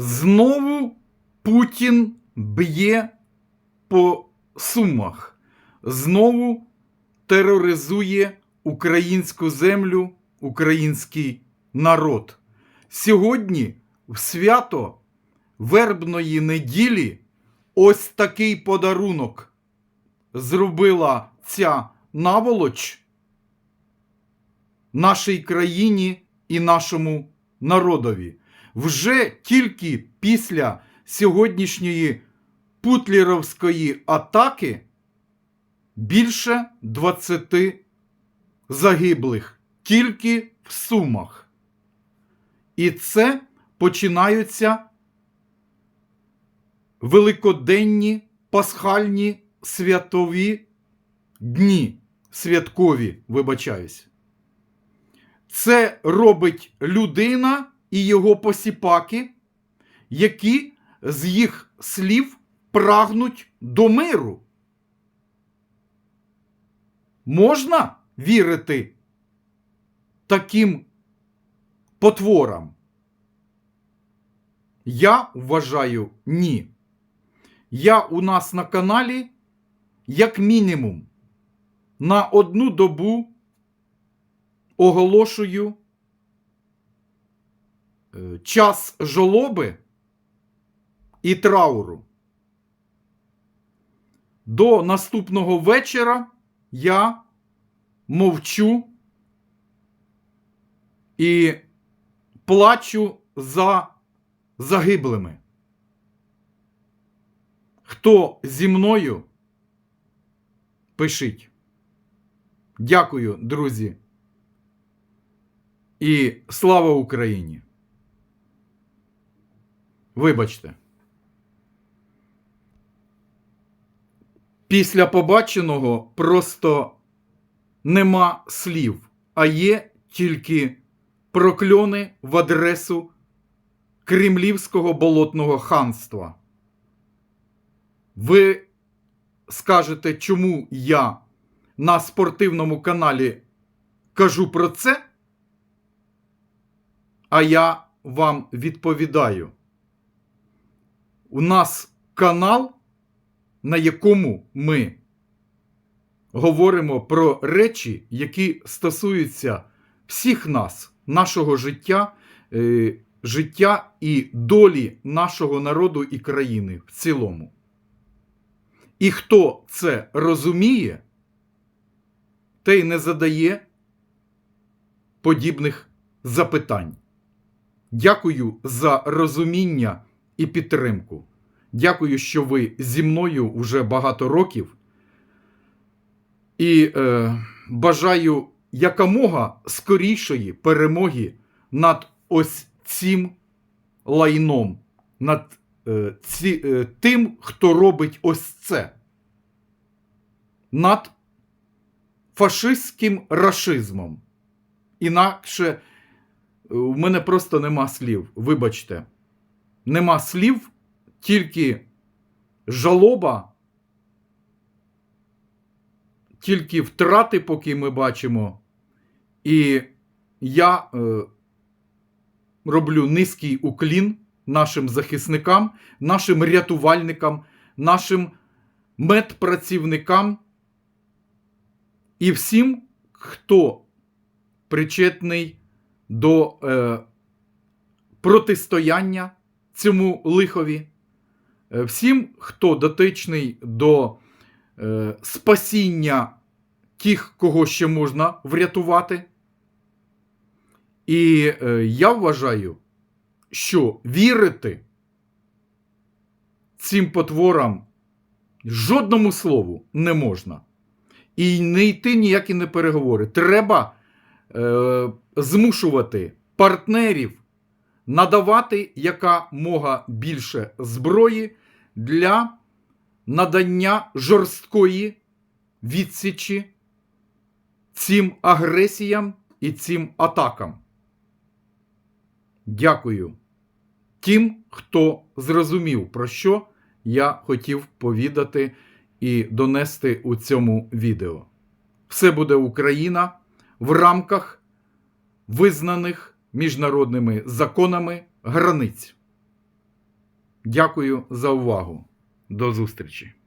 Знову Путін б'є по сумах, знову тероризує українську землю, український народ. Сьогодні, в свято вербної неділі, ось такий подарунок зробила ця наволоч нашій країні і нашому народові. Вже тільки після сьогоднішньої путлеровської атаки більше 20 загиблих тільки в Сумах. І це починаються великоденні пасхальні святові дні. Святкові, вибачаюсь. Це робить людина і його посіпаки, які з їх слів прагнуть до миру. Можна вірити таким потворам? Я вважаю ні. Я у нас на каналі, як мінімум, на одну добу оголошую час жолоби і трауру. До наступного вечора я мовчу і плачу за загиблими. Хто зі мною? Пишіть. Дякую, друзі. І слава Україні. Вибачте. Після побаченого просто нема слів, а є тільки прокльони в адресу Кремлівського болотного ханства. Ви скажете, чому я на спортивному каналі кажу про це? А я вам відповідаю. У нас канал, на якому ми говоримо про речі, які стосуються всіх нас, нашого життя, е, життя і долі нашого народу і країни в цілому. І хто це розуміє, той не задає подібних запитань. Дякую за розуміння і підтримку. Дякую, що ви зі мною вже багато років. І е, бажаю якомога скорішої перемоги над ось цим лайном, над е, ці, е, тим, хто робить ось це. Над фашистським рашизмом. Інакше у мене просто нема слів. Вибачте, нема слів, тільки жалоба, тільки втрати, поки ми бачимо. І я е, роблю низький уклін нашим захисникам, нашим рятувальникам, нашим медпрацівникам і всім, хто причетний до е, протистояння цьому лихові, е, всім, хто дотичний до е, спасіння тих, кого ще можна врятувати. І е, я вважаю, що вірити цим потворам жодному слову не можна. І не йти ніякі не переговори. Треба е, змушувати партнерів надавати якомога більше зброї для надання жорсткої відсічі цим агресіям і цим атакам. Дякую тим, хто зрозумів, про що я хотів повідати і донести у цьому відео. Все буде Україна в рамках визнаних міжнародними законами границь. Дякую за увагу. До зустрічі!